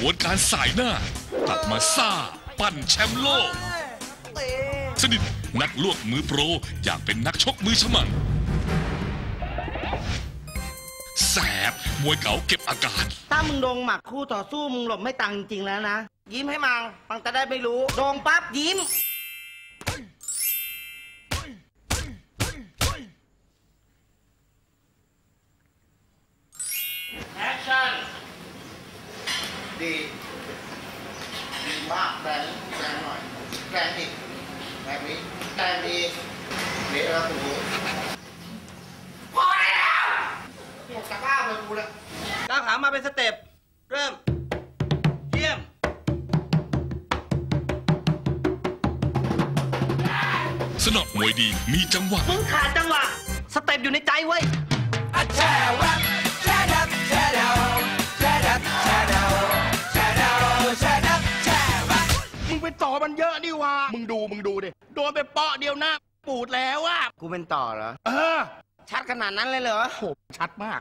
บวนการสายหน้า ตัดมาซ่า ปั้นแชมป์โลก สนิทนักลวกมือโปร อยากเป็นนักชกมือฉมังแสบมวยเก๋าเก็บอาการ ถ้ามึงโดงหมักคู่ต่อสู้มึงหลบไม่ตังจริงๆแล้วนะ ยิ้มให้มังมังจะได้ไม่รู้ โดงปั๊บยิ้ม ดีดีมากแรงแรงหน่อยแรงอีกแรงนี้แรงดีเดี๋ยวเราถูพอได้แล้วหมดตะกร้าไปกูแล้วก้าวขามาเป็นสเต็ปเริ่ม เยี่ยมสนอกมวยดีมีจังหวะมึงขาดจังหวะ สเต็ปอยู่ในใจเว้ยมึ เยอะนี่วะมึงดูมึงดูดิโดนไปเปาะเดียวหน้าปูดแล้วอะกูเป็นต่อเหรอ เออชัดขนาดนั้นเลยเหรอโหชัดมาก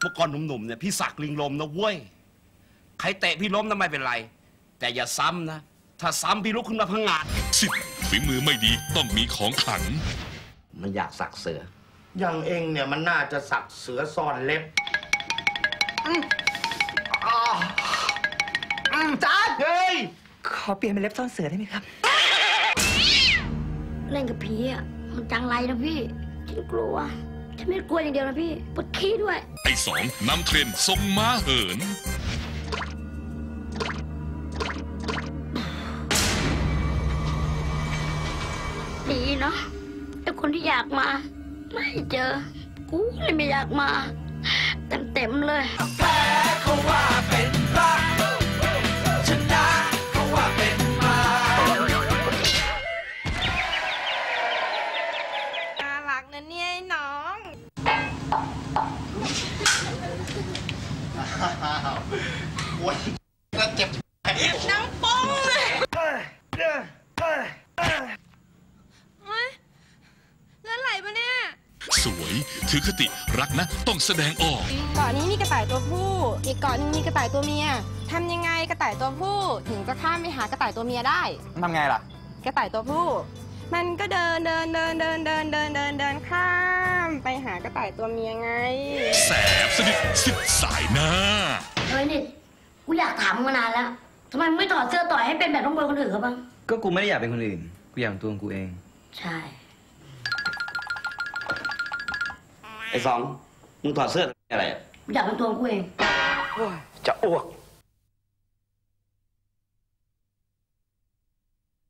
เมื่อก่อนหนุ่มๆเนี่ยพี่สักลิงลมนะเว้ย ใครเตะพี่ล้มนะไม่เป็นไร แต่อย่าซ้ำนะ ถ้าซ้ำพี่ลุกขึ้นมาพังงาดสิบฝีมือไม่ดีต้องมีของขลัง มันอยากสักเสือ อย่างเองเนี่ยมันน่าจะสักเสือซ่อนเล็บจ้าเฮ้ย ขอเปลี่ยนเป็นเล็บซ่อนเสือได้ไหมครับ เล่นกับผีอะมันจังไรนะพี่ฉันกลัวฉันไม่ได้กลัวอย่างเดียวนะพี่ปวดขี้ด้วย ไอ้สองนำเทรนด์ทรงม้าเหิน ดีเนาะไอ้คนที่อยากมา ไม่เจอ กูเลยไม่อยากมา เต็มๆเลย โอ้ยเจ็บน้องป้องเลยเฮ้ยเลือดไหลปะเนี่ย สวยถือคติรักนะ ต้องแสดงออก เกาะนี้มีกระต่ายตัวผู้ อีกเกาะนึงมีกระต่ายตัวเมียทำยังไงกระต่ายตัวผู้ ถึงจะข้ามไปหากระต่ายตัวเมียได้ทำไงล่ะ กระต่ายตัวผู้ มันก็เดินเดินเดินเดินเดินเดินเดินเดินข้าม ไปหากระต่ายตัวเมียไง แสบสนิทสิบสายหน้า เฮ้ยนี่กูอยากถามมึงมานานแล้วทำไมมึงไม่ถอดเสื้อต่อยให้เป็นแบบน้องบอยคนอื่นเขาบ้างก็กูไม่ได้อยากเป็นคนอื่น กูอยากเป็นตัวของกูเอง ใช่ ไอ้สองมึงถอดเสื้ออะไรอะ กูอยากเป็นตัวของกูเอง จะอ้วก